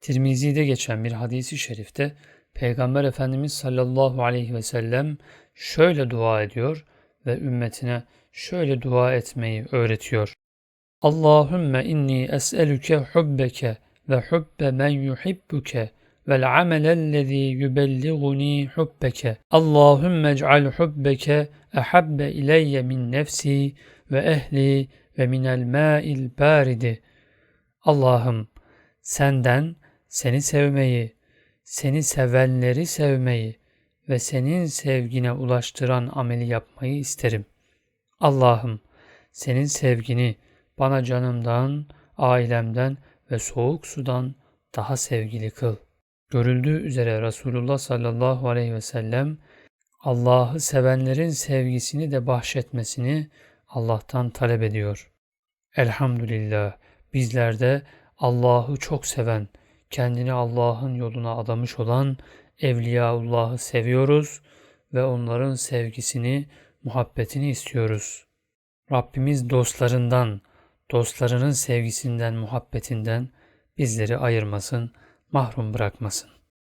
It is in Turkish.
Tirmizi'de geçen bir hadisi şerifte Peygamber Efendimiz sallallahu aleyhi ve sellem şöyle dua ediyor ve ümmetine şöyle dua etmeyi öğretiyor. Allahümme inni es'elüke hubbeke ve hubbe men yuhibbuke vel amelellezî yubelliğuni hubbeke. Allahümme ec'al hubbeke ehabbe ileyye min nefsi ve ehli ve minel mâil bâridi. Allah'ım senden seni sevmeyi, seni sevenleri sevmeyi ve senin sevgine ulaştıran ameli yapmayı isterim. Allah'ım senin sevgini bana canımdan, ailemden ve soğuk sudan daha sevgili kıl. Görüldüğü üzere Resulullah sallallahu aleyhi ve sellem Allah'ı sevenlerin sevgisini de bahşetmesini Allah'tan talep ediyor. Elhamdülillah bizler de Allah'ı çok seven, kendini Allah'ın yoluna adamış olan Evliyaullah'ı seviyoruz ve onların sevgisini, muhabbetini istiyoruz. Rabbimiz dostlarından, dostlarının sevgisinden, muhabbetinden bizleri ayırmasın, mahrum bırakmasın.